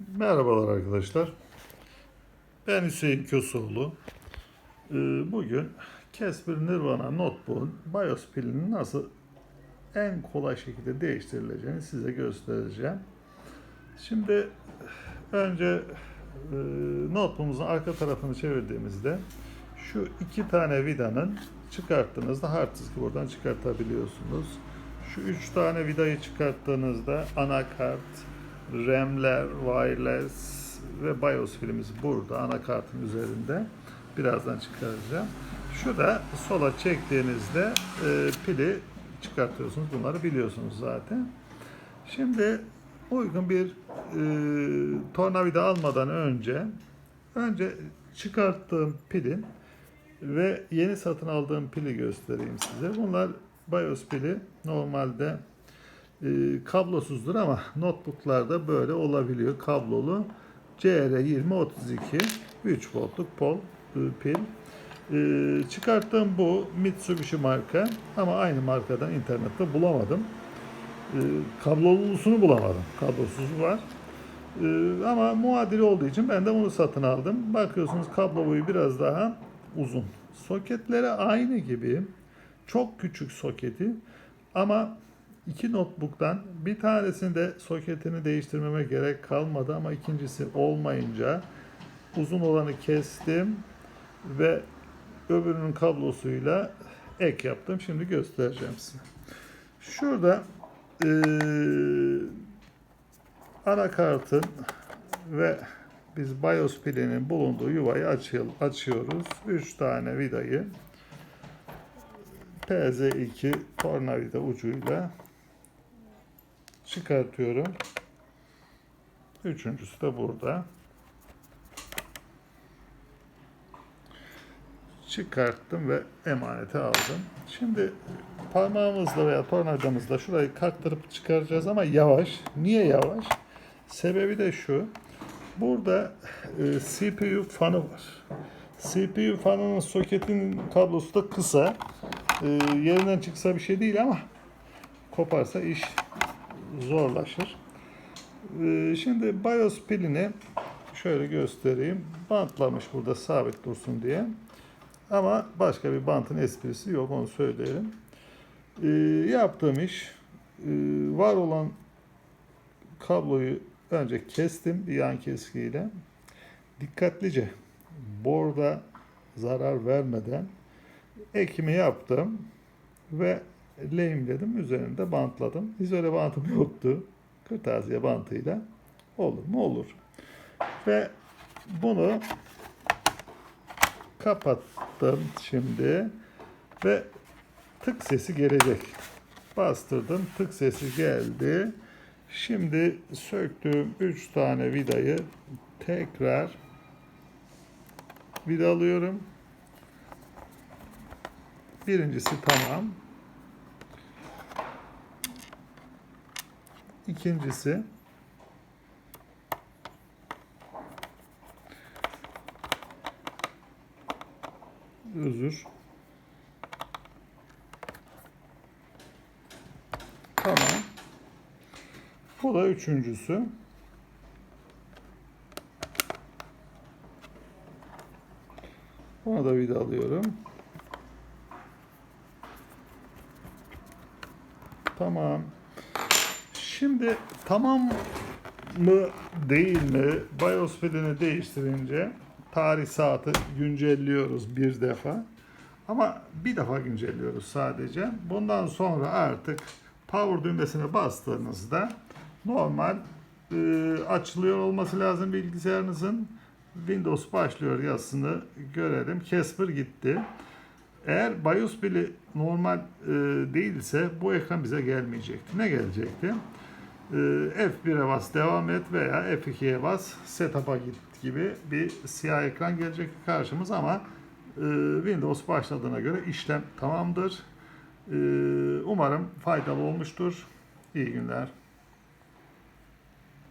Merhabalar arkadaşlar. Ben Hüseyin Kösoğlu. Ee, Bugün Casper Nirvana Notebook'un BIOS pilinin nasıl en kolay şekilde değiştirileceğini size göstereceğim. Şimdi önce e, notebook'umuzun arka tarafını çevirdiğimizde şu iki tane vidanın çıkarttığınızda hard diski buradan çıkartabiliyorsunuz. Şu üç tane vidayı çıkarttığınızda anakart, RAM'ler, wireless ve BIOS filimiz burada anakartın üzerinde. Birazdan çıkaracağım. Şu da sola çektiğinizde e, pili çıkartıyorsunuz. Bunları biliyorsunuz zaten. Şimdi uygun bir e, tornavida almadan önce önce çıkarttığım pilin ve yeni satın aldığım pili göstereyim size. Bunlar BIOS pili normalde e, kablosuzdur ama notebooklarda böyle olabiliyor. Kablolu CR2032 3 voltluk pol e, pil. E, çıkarttığım bu Mitsubishi marka ama aynı markadan internette bulamadım. E, kablolusunu bulamadım. Kablosuz var. E, ama muadili olduğu için ben de bunu satın aldım. Bakıyorsunuz kablo boyu biraz daha uzun. Soketleri aynı gibi. Çok küçük soketi ama iki notebook'tan bir tanesinde soketini değiştirmeme gerek kalmadı ama ikincisi olmayınca uzun olanı kestim ve öbürünün kablosuyla ek yaptım. Şimdi göstereceğim size. Şurada eee anakartın ve biz BIOS pilinin bulunduğu yuvayı açıyor, açıyoruz. 3 tane vidayı PZ2 tornavida ucuyla çıkartıyorum. Üçüncüsü de burada. Çıkarttım ve emanete aldım. Şimdi parmağımızla veya tornavidamızla şurayı kaktırıp çıkaracağız ama yavaş. Niye yavaş? Sebebi de şu. Burada e, CPU fanı var. CPU fanının soketinin kablosu da kısa. E, yerinden çıksa bir şey değil ama koparsa iş zorlaşır. E, şimdi BIOS pilini şöyle göstereyim. Bantlamış burada sabit dursun diye. Ama başka bir bantın esprisi yok onu söyleyelim. E, yaptığım iş e, var olan kabloyu önce kestim bir yan keskiyle. Dikkatlice borda zarar vermeden ekimi yaptım ve lehimledim. Üzerinde bantladım. İzole bantım yoktu. Kırtasiye bantıyla olur mu? Olur. Ve bunu kapattım şimdi ve tık sesi gelecek. Bastırdım. Tık sesi geldi. Şimdi söktüğüm 3 tane vidayı tekrar vidalıyorum. Birincisi tamam. İkincisi özür. Tamam. Bu da üçüncüsü. Buna da vida alıyorum. Tamam. Şimdi tamam mı değil mi BIOS pilini değiştirince tarih saati güncelliyoruz bir defa. Ama bir defa güncelliyoruz sadece. Bundan sonra artık power düğmesine bastığınızda normal e, açılıyor olması lazım bilgisayarınızın. Windows başlıyor yazısını görelim. Casper gitti. Eğer BIOS pili normal e, değilse bu ekran bize gelmeyecekti. Ne gelecekti? E, F1'e bas devam et veya F2'ye bas setup'a git gibi bir siyah ekran gelecek karşımız ama e, Windows başladığına göre işlem tamamdır. E, umarım faydalı olmuştur. İyi günler.